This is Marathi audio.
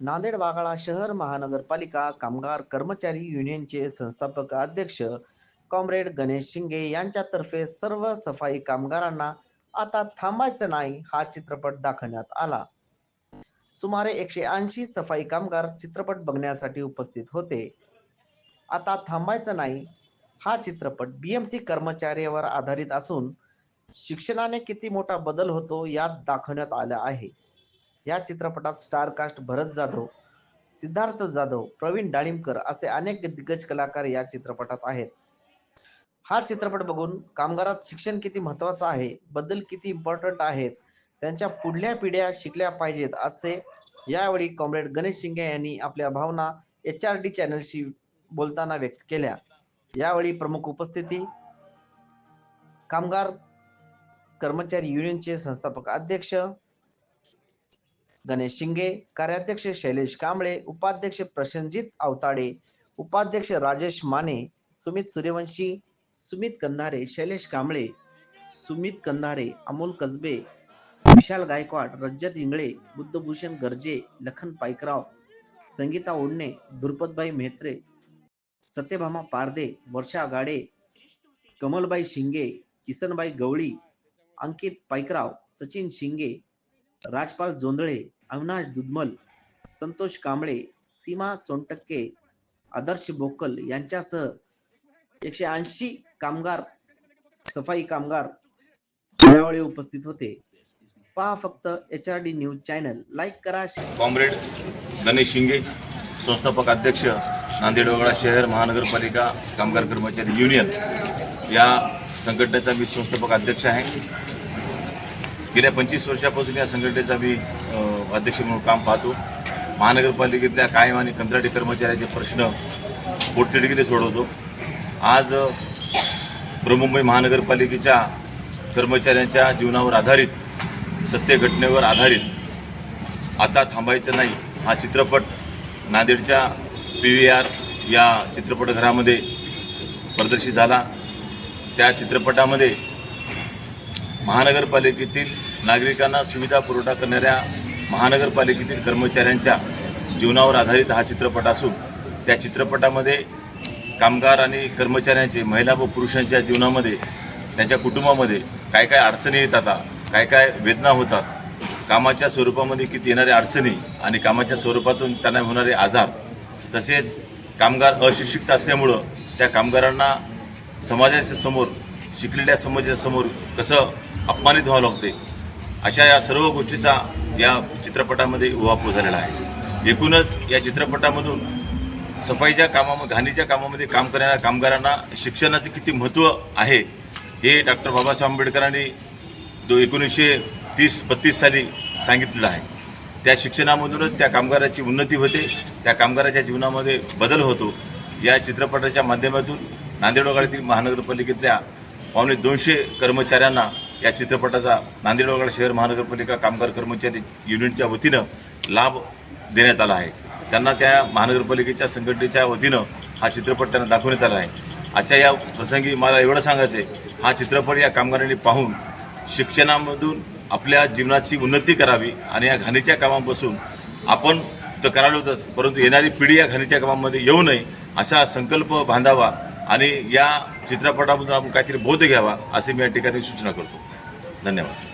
नांदेड वाघाळा शहर महानगरपालिका कामगार कर्मचारी युनियनचे संस्थापक अध्यक्ष कॉम्रेड गणेश शिंगे यांच्यातर्फे सर्व सफाई कामगारांना आता थांबायचं नाही हा चित्रपट दाखवण्यात आला. सुमारे एकशे ऐंशी सफाई कामगार चित्रपट बघण्यासाठी उपस्थित होते. आता थांबायचं नाही हा चित्रपट बीएमसी कर्मचाऱ्यावर आधारित असून शिक्षणाने किती मोठा बदल होतो यात दाखवण्यात आलं आहे. या चित्रपटात स्टार कास्ट भरत जाधव सिद्धार्थ जाधव प्रवीण डाळिंबकर असे अनेक दिग्गज कलाकार या चित्रपटात आहेत. हा चित्रपट बघून कामगारात शिक्षण किती महत्वाचं आहे बद्दल किती इम्पॉर्टंट आहेत त्यांच्या पुढल्या पिढ्या शिकल्या पाहिजेत असे यावेळी कॉम्रेड गणेश शिंगे यांनी आपल्या भावना एच आर डी चॅनलशी बोलताना व्यक्त केल्या. यावेळी प्रमुख उपस्थिती कामगार कर्मचारी युनियनचे संस्थापक अध्यक्ष गणेश शिंगे कार्याध्यक्ष शैलेश कांबळे उपाध्यक्ष प्रसन्नजित आवताडे उपाध्यक्ष राजेश माने सुमित सूर्यवंशी सुमित कंधारे शैलेश कांबळे सुमित कंधारे अमोल कसबे विशाल गायकवाड रज्जत इंगळे बुद्धभूषण गर्जे लखन पाईकराव संगीता ओढणे दुर्पतबाई मेहत्रे सत्यभामा पारदे वर्षा गाडे कमलबाई शिंगे किसनबाई गवळी अंकित पाईकराव सचिन शिंगे राजपाल जोंधळे अविनाश दुधमल संतोष कांबळे सीमा सोनटक्के आदर्श बोकल यांच्यासह एकशे ऐंशी कामगार सफाई कामगार यावेळी उपस्थित होते. पहा फक्त H R D news channel like करा. कॉम्रेड गणेश शिंगे संस्थापक अध्यक्ष नांदेड वगळा शहर महानगरपालिका कामगार कर्मचारी युनियन. या संघटनेचा मी संस्थापक अध्यक्ष आहे. गेल्या पंचवीस वर्षापासून या संघटनेचा मी अध्यक्ष म्हणून काम पाहतो. महानगरपालिकेतल्या कायम आणि कंत्राटी कर्मचाऱ्याचे प्रश्न पोटतिडकीने सोडवतो. आज बृहमुंबई महानगरपालिकेच्या कर्मचाऱ्यांच्या जीवनावर आधारित सत्य घटनेवर आधारित आता थांबायचं नाही. हा चित्रपट नांदेडच्या पी व्ही आर या चित्रपटघरामध्ये प्रदर्शित झाला. त्या चित्रपटामध्ये महानगरपालिकेतील नागरिकांना सुविधा पुरवठा करणाऱ्या महानगरपालिकेतील कर्मचाऱ्यांच्या जीवनावर आधारित हा चित्रपट असून त्या चित्रपटामध्ये कामगार आणि कर्मचाऱ्यांचे महिला व पुरुषांच्या जीवनामध्ये त्यांच्या कुटुंबामध्ये काय काय अडचणी येतात काय काय वेदना होतात कामाच्या स्वरूपामध्ये किती येणाऱ्या अडचणी आणि कामाच्या स्वरूपातून त्यांना होणारे आजार तसेच कामगार अशिक्षित असल्यामुळं त्या कामगारांना समाजाच्या समोर शिकलेल्या समाजासमोर कसं अपमानित व्हावं लागते अशा या सर्व गोष्टीचा या चित्रपटामध्ये वापर झालेला आहे. एकूणच या चित्रपटामधून सफाईच्या कामामध्ये घाणीच्या कामामध्ये काम करणाऱ्या कामगारांना शिक्षणाचे किती महत्त्व आहे हे डॉक्टर बाबासाहेब आंबेडकरांनी दो एकोणीसशे तीस बत्तीस साली सांगितलेलं आहे. त्या शिक्षणामधूनच त्या कामगाराची उन्नती होते त्या कामगाराच्या जीवनामध्ये बदल होतो. या चित्रपटाच्या माध्यमातून नांदेडवाड्यातील महानगरपालिकेतल्या पावणे दोनशे कर्मचाऱ्यांना या चित्रपटाचा नांदेड वगळा शहर महानगरपालिका कामगार कर्मचारी युनिटच्या वतीनं लाभ देण्यात आला आहे. त्यांना त्या महानगरपालिकेच्या संघटनेच्या वतीनं हा चित्रपट त्यांना दाखवण्यात आला आहे. आजच्या या प्रसंगी मला एवढं सांगायचं आहे हा चित्रपट या कामगारांनी पाहून शिक्षणामधून आपल्या जीवनाची उन्नती करावी आणि या घाणीच्या कामापासून आपण तर करालोतच परंतु येणारी पिढी या घाणीच्या कामामध्ये येऊ नये असा संकल्प बांधावा आणि या चित्रपटामधून आपण काहीतरी बोध घ्यावा असे मी या ठिकाणी सूचना करतो. धन्यवाद.